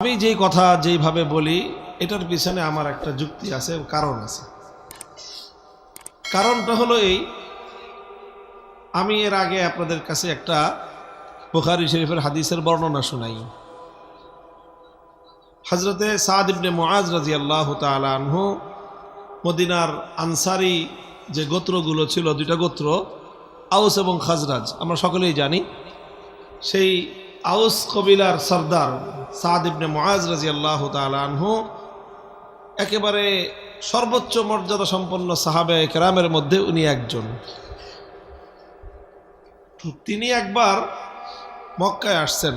আমি যেই কথা যেইভাবে বলি, এটার পিছনে আমার একটা যুক্তি আছে কারণ আছে। কারণটা হলো এই, আমি এর আগে আপনাদের কাছে একটা বুখারি শরীফের হাদিসের বর্ণনা শোনাই। হজরতে সাদ ইবনে মুআজ রাজি আল্লাহ আনহু, মদিনার আনসারি যে গোত্রগুলো ছিল, দুইটা গোত্র আউস এবং খাজরাজ, আমরা সকলেই জানি, সেই আউস কবিলার সর্দার সাদ ইবনে মুআজ রাজি আল্লাহ আনহু একেবারে সর্বোচ্চ মর্যাদা সম্পন্ন সাহাবে কেরামের মধ্যে উনি একজন। তিনি একবার মক্কায় আসছেন।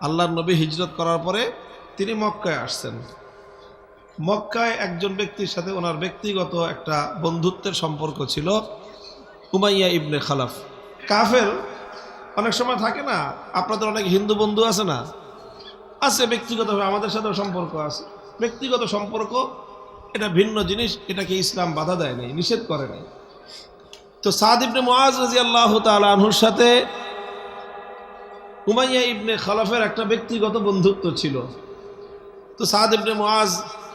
আল্লাহর নবী হিজরত করার পরে তিনি মক্কায় আসছেন। মক্কায় একজন ব্যক্তির সাথে ওনার ব্যক্তিগত একটা বন্ধুত্বের সম্পর্ক ছিল উমাইয়া ইবনে খালাফ। কাফের অনেক সময় থাকে না, আপনাদের অনেক হিন্দু বন্ধু আছে না? আছে ব্যক্তিগতভাবে, আমাদের সাথেও সম্পর্ক আছে। ব্যক্তিগত সম্পর্ক, এটা ভিন্ন জিনিস, এটাকে ইসলাম বাধা দেয় নাই, নিষেধ করে নাই। তো সাদ ইবনে মুআজ রাজি আল্লাহ আনহুর সাথে উমাইয়া ইবনে খালাফের একটা ব্যক্তিগত বন্ধুত্ব ছিল। তো সাদ ইবনে মুআজ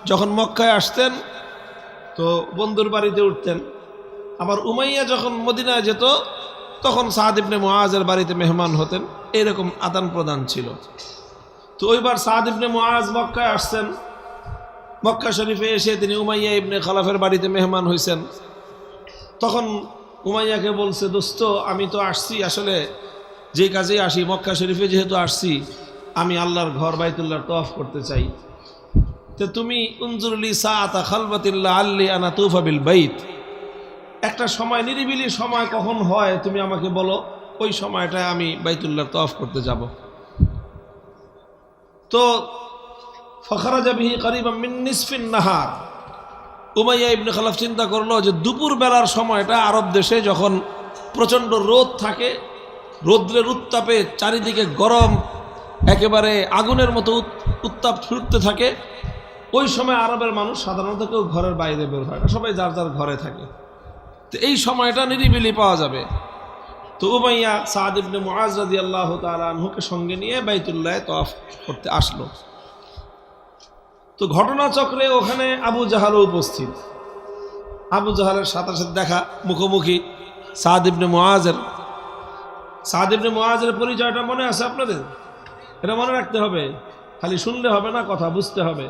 যখন মক্কায় আসতেন, তো বন্ধুর বাড়িতে উঠতেন। আবার উমাইয়া যখন মদিনায় যেত তখন সাদ ইবনে মুআজের বাড়িতে মেহমান হতেন। এরকম আদান প্রদান ছিল। তো ওইবার সাদ ইবনে মুআজ মক্কায় আসছেন। মক্কা শরীফে এসে তিনি উমাইয়া ইবনে খালাফের বাড়িতে মেহমান হয়েছেন তখন উমাইয়াকে বলছে, দোস্ত, আমি তো আসছি আসলে। যে কাজে আসি, মক্কা শরীফে যেহেতু আসছি, আমি আল্লাহর ঘর বাইতুল্লাহর তফ করতে চাই। তো তুমি উনজুরলি সাআতা খালবাতিল্লাহ আল্লি আনা তুফা বিল বাইত। একটা সময়, নিরিবিলি সময় কখন হয় তুমি আমাকে বলো। ওই সময়টায় আমি বাইতুল্লাহর তফ করতে যাব। তো ফখরা যাবি করিব মিন্নিসফিন নাহার। উমাইয়া ইবনে খালাফ চিন্তা করল যে দুপুর বেলার সময়টা আরব দেশে যখন প্রচণ্ড রোদ থাকে, রৌদ্রের উত্তাপে চারিদিকে গরম, একেবারে আগুনের মতো উত- উত্তাপ ছুটতে থাকে। ওই সময় আরবের মানুষ সাধারণত কেউ ঘরের বাইরে বের হয় না, সবাই যার যার ঘরে থাকে। তো এই সময়টা নিরিবিলি পাওয়া যাবে। তো উমাইয়া সাদ ইবনে মুআজ রাদিয়াল্লাহু তাআলা আনহুকে সঙ্গে নিয়ে বাইতুল্লাহ তওয়াফ করতে আসলো। তো ঘটনাচক্রে ওখানে আবু জাহালও উপস্থিত। আবু জাহালের সাথে সাথে দেখা মুখোমুখি সাদ ইবনে মুআজের। সাদ ইবনে মুআজের পরিচয়টা মনে আছে আপনাদের? এটা মনে রাখতে হবে। খালি শুনলে হবে না, কথা বুঝতে হবে।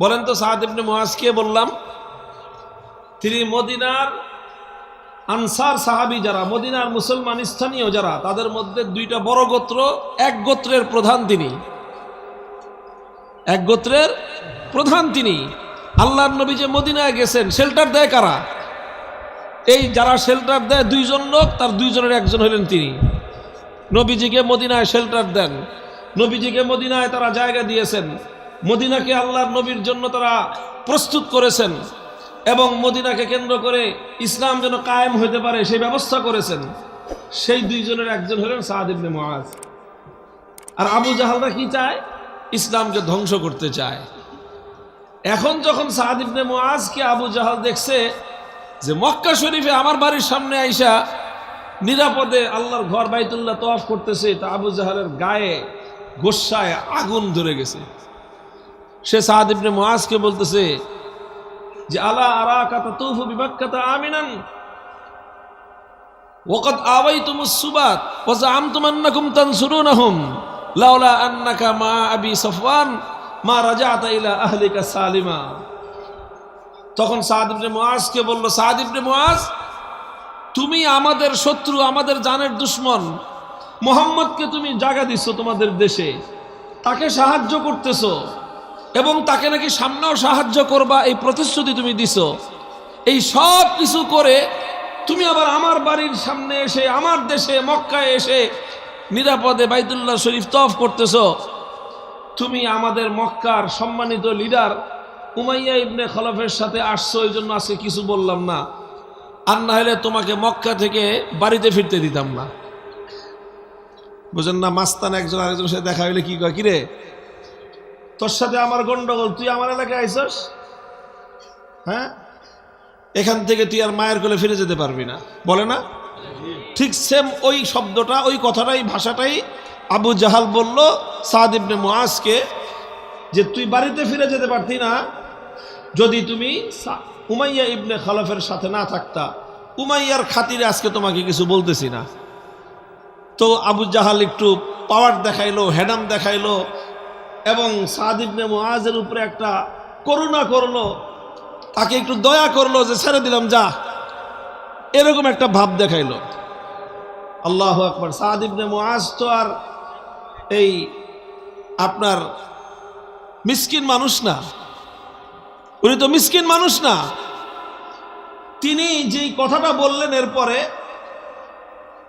বলেন তো সাদ ইবনে কে বললাম? তিনি মদিনার আনসার সাহাবি যারা, মদিনার মুসলমান স্থানীয় যারা, তাদের মধ্যে দুইটা বড় গোত্র, এক গোত্রের প্রধান তিনি। এক গোত্রের প্রধান তিনি। আল্লাহর নবী যে মদিনায় গেছেন শেল্টার দেয় কারা? এই যারা শেল্টার দেয় দুইজন লোক, তার দুইজনের একজন হলেন তিনি। নবীজিকে মদিনায় শেল্টার দেন। নবীজিকে মদিনায় তারা জায়গা দিয়েছেন। মদিনাকে আল্লাহর নবীর জন্য তারা প্রস্তুত করেছেন। এবং মদিনাকে কেন্দ্র করে ইসলাম যেন কায়েম হইতে পারে, সেই ব্যবস্থা করেছেন। সেই দুইজনের একজন হলেন সাহাদ ইবনে মুআজ। আর আবু জাহালরা কি চায়? ইসলামকে ধ্বংস করতে চায়। এখন যখন সাহাদ ইবনে মুআজকে আবু জাহাল দেখছে যে মক্কা শরীফে আমার বাড়ির সামনে আইসা নিরাপদে আল্লাহর ঘর বাইতুল্লাহ তওয়াফ করতেছে, তা আবু জাহালের গায়ে, গোসায় আগুন ধরে গেছে। সে সাহাদ ইবনে মুআজকে বলতেছে যে আলা আরা তুফু বিবাক্কাতা আমিনান। ওকদ আওয়াইতুমুস সুবাত ওয়া জাআমতুম আন্নাকুম তানসুরুনাহুম। লাউলা আন্নাকা মা আবি সফওয়ান, মা রাজাতা ইলা আহলিকা সালিমা। তখন সাদ ইবনে মুআজকে বলল, সাদ ইবনে মুআজ, তুমি আমাদের শত্রু, আমাদের জানের দুশ্মন। মোহাম্মদকে তুমি জাগা দিচ্ছ তোমাদের দেশে। তাকে সাহায্য করতেছো। এবং তাকে নাকি সামনেও সাহায্য করবা, এই প্রতিশ্রুতি তুমি দিছো। এই সব কিছু করে তুমি আবার আমার বাড়ির সামনে এসে, আমার দেশে, মক্কায় এসে নিরাপদে বাইতুল্লাহ শরীফ তফ করতেছ। তুমি আমাদের মক্কার সম্মানিত লিডার উমাইয়া ইবনে খলফের সাথে আসছো ওই জন্য আজকে কিছু বললাম না। আর না হলে তোমাকে মক্কা থেকে বাড়িতে ফিরতে দিতাম না। বুঝেন না, মাস্তান একজন আরেকজনের সাথে দেখা হইলে কি কয়, কিরে তোর সাথে আমার গন্ডগোল, তুই আমার এলাকায় আইসস হ্যাঁ? এখান থেকে তুই আর মায়ের কোলে ফিরে যেতে পারবি না। বলে না? ঠিক সেম ওই শব্দটা, ওই কথাটাই, ভাষাটাই আবু জাহাল বলল সাদ ইবনে যে তুই বাড়িতে ফিরে যেতে পারতি না, যদি তুমি উমাইয়া ইবনে খলফের সাথে না থাকতা। উমাইয়ার খাতিরে আজকে তোমাকে কিছু বলতেছি না। তো আবু জাহাল একটু পাওয়ার দেখাইলো, হেডাম দেখাইলো এবং সাদ ইবনে মুআজের উপরে একটা করুণা করল, তাকে একটু দয়া করল যে ছেড়ে দিলাম, যা। এরকম একটা ভাব দেখাইলো। আল্লাহ আকবর। সাদ ইবনে মুআজ তো আর এই আপনার মিসকিন মানুষ না। উনি তো মিসকিন মানুষ না। তিনি যেই কথাটা বললেন এরপরে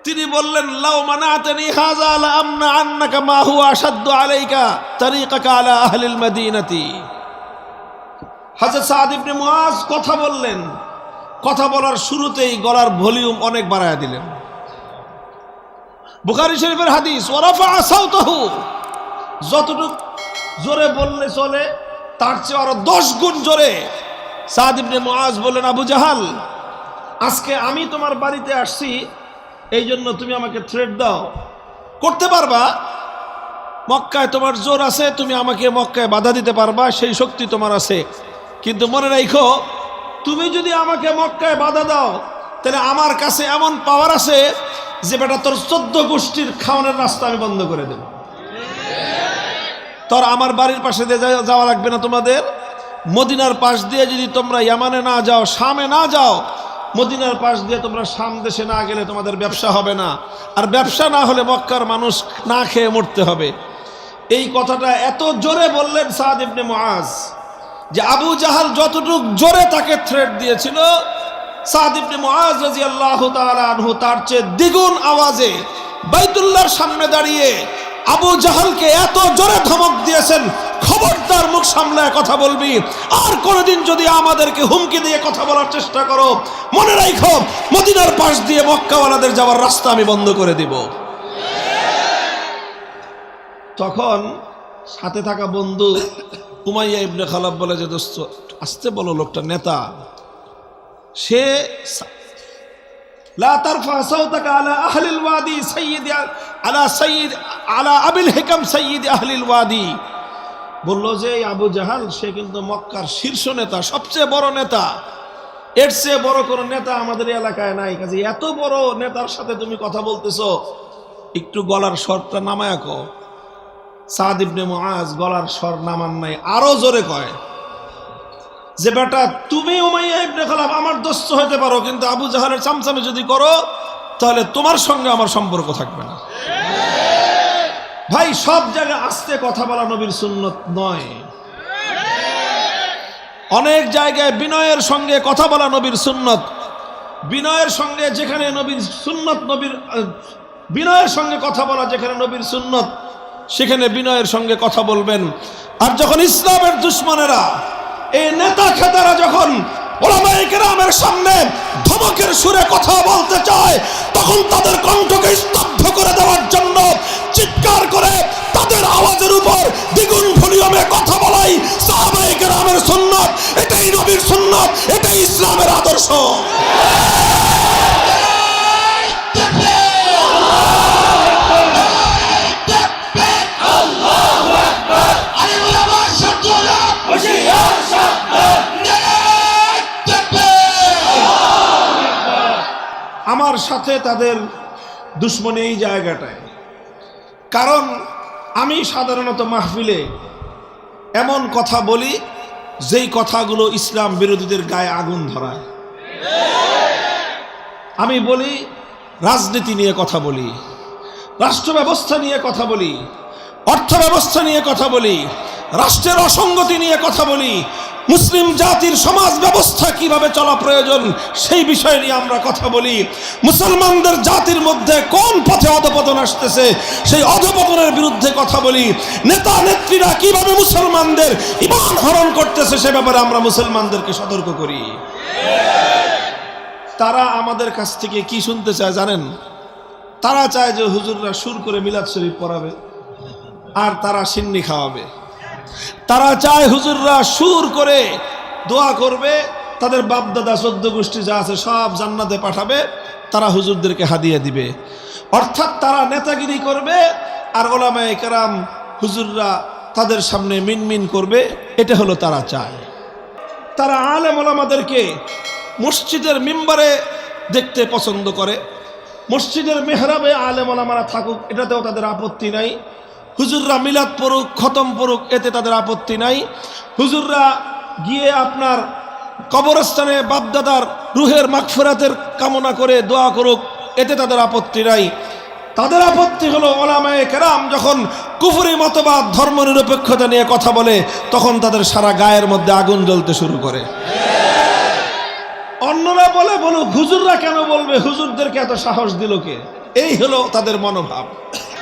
তিনি বললেন লাও মানাতানি হাযা লা আমনা আন্নাকা মা হুয়া আশাদ্দু আলাইকা তরিকাকা আলা আহলিল মদিনাতি। হযরত সাদ ইবনে মুআজ কথা বললেন। কথা বলার শুরুতেই গলার ভলিউম অনেক বাড়ায় দিলেন। বুখারী শরীফের হাদিস ওয়ারাফা সাউতাহু। যতটুক জোরে বললে চলে, তার চেয়ে আরও দশ গুণ জোরে। সাদ ইবনে মুআজ বললেন, আবু জাহাল, আজকে আমি তোমার বাড়িতে আসছি এই জন্য তুমি আমাকে থ্রেড দাও। করতে পারবা? মক্কায় তোমার জোর আছে, তুমি আমাকে মক্কায় বাধা দিতে পারবা, সেই শক্তি তোমার আছে। কিন্তু মনে রাখো তুমি যদি আমাকে মক্কায় বাধা দাও, তাহলে আমার কাছে এমন পাওয়ার আছে যে বেটা তোর চোদ্দ গোষ্ঠীর খাওয়ানোর রাস্তা আমি বন্ধ করে দেব। তোর আমার বাড়ির পাশে দিয়ে যাওয়া লাগবে না তোমাদের। মদিনার পাশ দিয়ে যদি তোমরা ইয়ামানে না যাও, শামে না যাও মদিনার পাশ দিয়ে তোমরা শাম দেশে না গেলে তোমাদের ব্যবসা হবে না। আর ব্যবসা না হলে মক্কার মানুষ না খেয়ে মরতে হবে। এই কথাটা এত জোরে বললেন সাদ ইবনে মুআজ যে আবু জাহাল যতটুক জোরে তাকে থ্রেট দিয়েছিল, সাদ ইবনে মুআজ রাদিয়াল্লাহু তাআলা আনহু তার চেয়ে দ্বিগুণ আওয়াজে বাইতুল্লাহর সামনে দাঁড়িয়ে আবু জাহালকে এত জোরে ধমক দিয়েছেন খবরদার মুখ সামলায় কথা বলবি। আর কোনোদিন যদি আমাদেরকে হুমকি দিয়ে কথা বলার চেষ্টা করো, মনে রাখো, মদিনার পাশ দিয়ে মক্কাওয়ালাদের যাওয়ার রাস্তা আমি বন্ধ করে দিব। তখন সাথে থাকা বন্ধু উমাইয়া ইবনে খালাব বলে যে, দোস্ত, আসতে বলো, লোকটা নেতা। সে লা তারফা সাউতাকা আলা আহলিল ওয়াদি সাইয়্যিদ আলা হিকাম সাইয়্যিদ আহলিল ওয়াদি। বলল যে, এই আবু জাহাল, সে কিন্তু মক্কার শীর্ষ নেতা, সবচেয়ে বড় নেতা। এর চেয়ে বড় কোনো নেতা আমাদের এলাকায় নাই। কাজে এত বড় নেতার সাথে তুমি কথা বলতেছো। একটু গলার স্বরটা নামায় কো সাদ ইবনে গলার স্বর নামান নাই, আরও জোরে কয়, যে বেটা, তুমি উমাইয়া ইবনে আমার দোস্ত হতে পারো, কিন্তু আবু জাহালের চামচামে যদি করো, তাহলে তোমার সঙ্গে আমার সম্পর্ক থাকবে না। ভাই, সব জায়গায় আস্তে কথা বলা নবীর সুন্নত নয়। অনেক জায়গায় বিনয়ের সঙ্গে কথা বলা নবীর সুন্নত। বিনয়ের সঙ্গে যেখানে নবীর সুন্নত, নবীর বিনয়ের সঙ্গে কথা বলা যেখানে নবীর সুন্নত, সেখানে বিনয়ের সঙ্গে কথা বলবেন। আর যখন ইসলামের দুশ্মনেরা, এই নেতা খেতারা যখন ওলামায়ে সামনে ধমকের সুরে কথা বলতে চায়, তখন তাদের কণ্ঠকে স্তব্ধ করে দেওয়ার জন্য চিৎকার করে তাদের আওয়াজের উপর দ্বিগুণ ভলিউমে কথা বলাই সাহাবায়ে কেরামের সুন্নত। এটাই নবীর সুন্নত, এটাই ইসলামের আদর্শ। আমার সাথে তাদের দুশ্মনী এই জায়গাটায়। কারণ আমি সাধারণত মাহফিলে এমন কথা বলি, যেই কথাগুলো ইসলাম বিরোধীদের গায়ে আগুন ধরায়। আমি বলি, রাজনীতি নিয়ে কথা বলি, রাষ্ট্র ব্যবস্থা নিয়ে কথা বলি, অর্থ ব্যবস্থা নিয়ে কথা বলি, রাষ্ট্রের অসঙ্গতি নিয়ে কথা বলি মুসলিম জাতির সমাজ ব্যবস্থা কীভাবে চলা প্রয়োজন, সেই বিষয় নিয়ে আমরা কথা বলি। মুসলমানদের জাতির মধ্যে কোন পথে অধপতন আসতেছে, সেই অধপতনের বিরুদ্ধে কথা বলি। নেতা, নেত্রীরা কীভাবে মুসলমানদের ইমান হরণ করতেছে, সে ব্যাপারে আমরা মুসলমানদেরকে সতর্ক করি। তারা আমাদের কাছ থেকে কি শুনতে চায় জানেন? তারা চায় যে হুজুররা সুর করে মিলাদ শরীফ পড়াবে, আর তারা সিন্নি খাওয়াবে। তারা চায় হুজুররা সুর করে দোয়া করবে, তাদের বাপদাদা চোদ্দ গোষ্ঠী যা আছে সব জান্নাতে পাঠাবে, তারা হুজুরদেরকে হাদিয়া দিবে। অর্থাৎ তারা নেতাগিরি করবে আর ওলামায়ে কেরাম হুজুররা তাদের সামনে মিনমিন করবে, এটা হলো তারা চায়। তারা আলেম ওলামাদেরকে মসজিদের মিম্বারে দেখতে পছন্দ করে। মসজিদের মেহরাবে আলেম ওলামারা থাকুক, এটাতেও তাদের আপত্তি নাই। হুজুররা মিলাদ পড়ুক, খতম পড়ুক, এতে তাদের আপত্তি নাই। হুজুররা গিয়ে আপনার কবরস্থানে বাপদাদার রুহের মাগফেরাতের কামনা করে দোয়া করুক, এতে তাদের আপত্তি নাই। তাদের আপত্তি হলো ওলামায়ে কেরাম যখন কুফুরি মতবাদ ধর্ম নিরপেক্ষতা নিয়ে কথা বলে, তখন তাদের সারা গায়ের মধ্যে আগুন জ্বলতে শুরু করে। অন্যরা বলে, বলুক, হুজুররা কেন বলবে? হুজুরদেরকে এত সাহস দিল কে? এই হলো তাদের মনোভাব।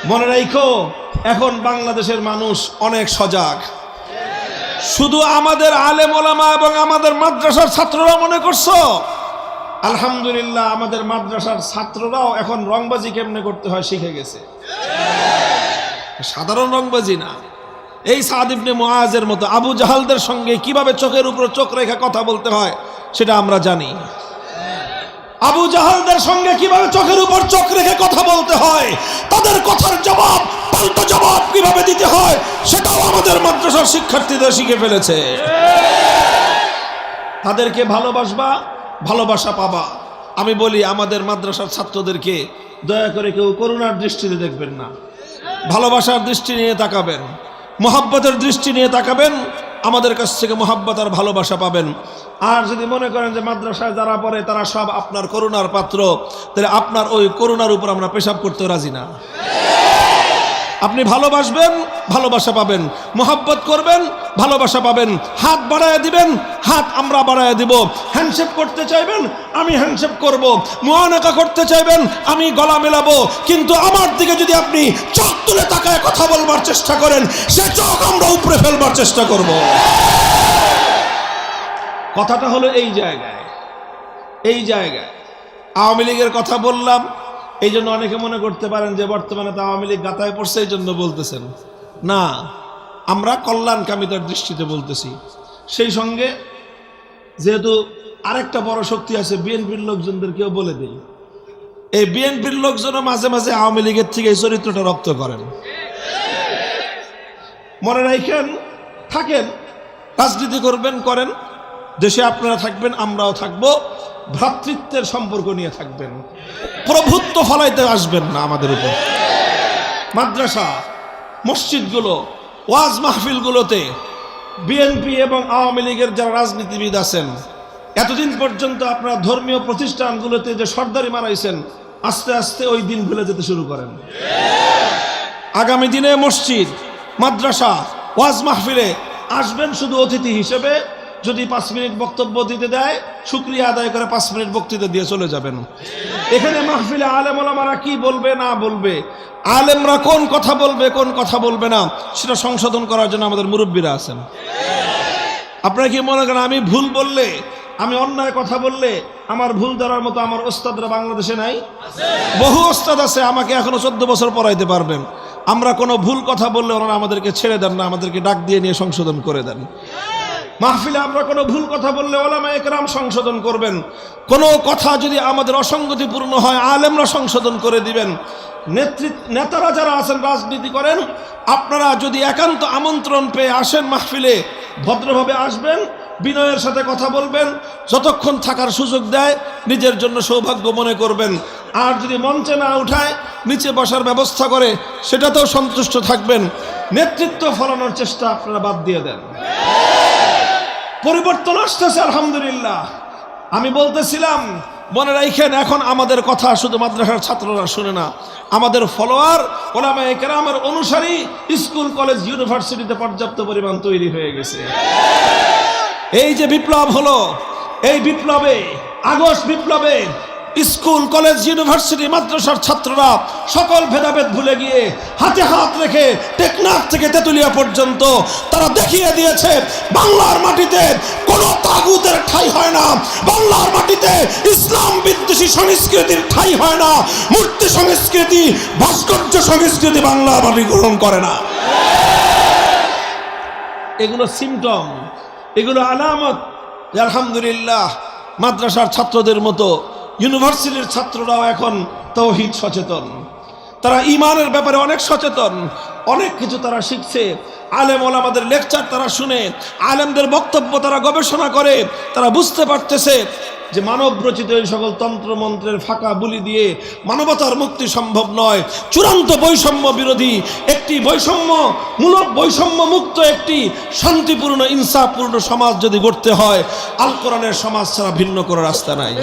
মনে রাখো এখন বাংলাদেশের মানুষ অনেক সজাগ। শুধু আমাদের আলেম ওলামা এবং আমাদের মাদ্রাসার ছাত্ররা মনে করছ? আলহামদুলিল্লাহ, আমাদের মাদ্রাসার ছাত্ররাও এখন রংবাজি কেমনে করতে হয় শিখে গেছে। সাধারণ রংবাজি না। এই সাদিবনে মুআজের মতো আবু জাহালদের সঙ্গে কীভাবে চোখের উপর চোখ রেখে কথা বলতে হয়, সেটা আমরা জানি। আবু জাহালদের সঙ্গে কীভাবে চোখের উপর চোখ রেখে কথা বলতে হয়, তাদের কথার জবাব পাল্টা জবাব কীভাবে দিতে হয় সেটাও আমাদের মাদ্রাসার শিক্ষার্থীদের শিখে ফেলেছে। তাদেরকে ভালোবাসবা, ভালোবাসা পাবা। আমি বলি, আমাদের মাদ্রাসার ছাত্রদেরকে দয়া করে কেউ করুণার দৃষ্টিতে দেখবেন না। ভালোবাসার দৃষ্টি নিয়ে তাকাবেন। মোহাব্বতের দৃষ্টি নিয়ে তাকাবেন। আমাদের কাছ থেকে মোহাব্বত আর ভালোবাসা পাবেন। আর যদি মনে করেন যে মাদ্রাসায় যারা পড়ে, তারা সব আপনার করুণার পাত্র, তাহলে আপনার ওই করুণার উপর আমরা পেশাব করতে রাজি না। আপনি ভালোবাসবেন, ভালোবাসা পাবেন। মোহাব্বত করবেন, ভালোবাসা পাবেন। হাত বাড়ায় দিবেন, হাত আমরা বাড়ায় দিব। হ্যান্ডশেপ করতে চাইবেন, আমি হ্যান্ডশেপ করব। মোয়ানাকা করতে চাইবেন, আমি গলা মেলাবো। কিন্তু আমার দিকে যদি আপনি চোখ তুলে তাকায় কথা বলবার চেষ্টা করেন, সে চোখ আমরা উপরে ফেলবার চেষ্টা করব। কথাটা হলো এই জায়গায়। এই জায়গায়। আওয়ামী লীগের কথা বললাম এই জন্য অনেকে মনে করতে পারেন যে বর্তমানে তো আওয়ামী লীগ গাতায় পড়ছে এই জন্য বলতেছেন। না, আমরা কল্যাণকামিতার দৃষ্টিতে বলতেছি। সেই সঙ্গে যেহেতু আরেকটা বড় শক্তি আছে, বিএনপির লোকজনদেরকেও বলে দিই। এই বিএনপির লোকজনও মাঝে মাঝে আওয়ামী লীগের থেকে এই চরিত্রটা রপ্ত করেন। মনে রাখেন, থাকেন, রাজনীতি করবেন, করেন, দেশে আপনারা থাকবেন, আমরাও থাকব। ভ্রাতৃত্বের সম্পর্ক নিয়ে থাকবেন। প্রভুত্ব ফলাইতে আসবেন না আমাদের উপর। মাদ্রাসা, মসজিদগুলো, ওয়াজ মাহফিলগুলোতে বিএনপি এবং আওয়ামী লীগের যারা রাজনীতিবিদ আছেন, এতদিন পর্যন্ত আপনারা ধর্মীয় প্রতিষ্ঠানগুলোতে যে সর্দারি মারাইছেন, আস্তে আস্তে ওই দিন ভুলে যেতে শুরু করেন। আগামী দিনে মসজিদ, মাদ্রাসা, ওয়াজ মাহফিলে আসবেন শুধু অতিথি হিসেবে যদি পাঁচ মিনিট বক্তব্য দিতে দেয়, শুক্রিয়া আদায় করে পাঁচ মিনিট বক্তৃতা দিয়ে চলে যাবেন। এখানে মাহফিলে আলেম ওলামারা কি বলবে, না বলবে? আলেমরা কোন কথা বলবে, কোন কথা বলবে না, সেটা সংশোধন করার জন্য আমাদের মুরব্বীরা আছেন। আপনারা কি মনে করেন, আমি ভুল বললে, আমি অন্যায় কথা বললে, আমার ভুল ধরার মতো আমার ওস্তাদরা বাংলাদেশে নাই? বহু ওস্তাদ আছে, আমাকে এখনও চোদ্দ বছর পড়াইতে পারবেন। আমরা কোনো ভুল কথা বললে ওনারা আমাদেরকে ছেড়ে দেন না, আমাদেরকে ডাক দিয়ে নিয়ে সংশোধন করে দেন। মাহফিলে আমরা কোনো ভুল কথা বললে ওলামা একরাম সংশোধন করবেন। কোনো কথা যদি আমাদের অসঙ্গতিপূর্ণ হয়, আলেমরা সংশোধন করে দিবেন। নেতৃত্ব নেতারা যারা আছেন, রাজনীতি করেন, আপনারা যদি একান্ত আমন্ত্রণ পেয়ে আসেন মাহফিলে, ভদ্রভাবে আসবেন, বিনয়ের সাথে কথা বলবেন, যতক্ষণ থাকার সুযোগ দেয়, নিজের জন্য সৌভাগ্য মনে করবেন। আর যদি মঞ্চে না উঠায়, নিচে বসার ব্যবস্থা করে, সেটাতেও সন্তুষ্ট থাকবেন। নেতৃত্ব ফলানোর চেষ্টা আপনারা বাদ দিয়ে দেন। পরিবর্তন আসতেছে, আলহামদুলিল্লাহ। আমি বলতেছিলাম, মনে রাখেন এখন আমাদের কথা শুধু মাদ্রাসার ছাত্ররা শুনে না। আমাদের ফলোয়ার ওলামা আমার অনুসারী স্কুল, কলেজ, ইউনিভার্সিটিতে পর্যাপ্ত পরিমাণ তৈরি হয়ে গেছে। এই যে বিপ্লব হলো, এই বিপ্লবে, আগস্ট বিপ্লবে স্কুল, কলেজ, ইউনিভার্সিটি, মাদ্রাসার ছাত্ররা সকল ভেদাভেদ ভুলে গিয়ে হাতে হাত রেখে টেকনাফ থেকে তেতুলিয়া পর্যন্ত তারা দেখিয়ে দিয়েছে, বাংলার মাটিতে কোনো তাগুতের ঠাই হয় না, বাংলার মাটিতে ইসলাম বিদ্বেষী সংস্কৃতির ঠাই হয় না, মূর্তি সংস্কৃতি, ভাস্কর্য সংস্কৃতি বাংলা মাটি গ্রহণ করে না। এগুলো সিমটম এগুলো আলামত। আলহামদুলিল্লাহ, মাদ্রাসার ছাত্রদের মতো ইউনিভার্সিটির ছাত্ররাও এখন তৌহিদ সচেতন। তারা ইমানের ব্যাপারে অনেক সচেতন। অনেক কিছু তারা শিখছে। আলেম ওলামাদের লেকচার তারা শুনে, আলেমদের বক্তব্য তারা গবেষণা করে, তারা বুঝতে পারতেছে যে মানব রচিত এই সকল তন্ত্রমন্ত্রের ফাঁকা বুলি দিয়ে মানবতার মুক্তি সম্ভব নয়। চূড়ান্ত বৈষম্য বিরোধী একটি বৈষম্য, মূলক বৈষম্য মুক্ত একটি শান্তিপূর্ণ, ইনসাফপূর্ণ সমাজ যদি গড়তে হয়, আল কোরআনের সমাজ ছাড়া ভিন্ন কোনো রাস্তা নাই।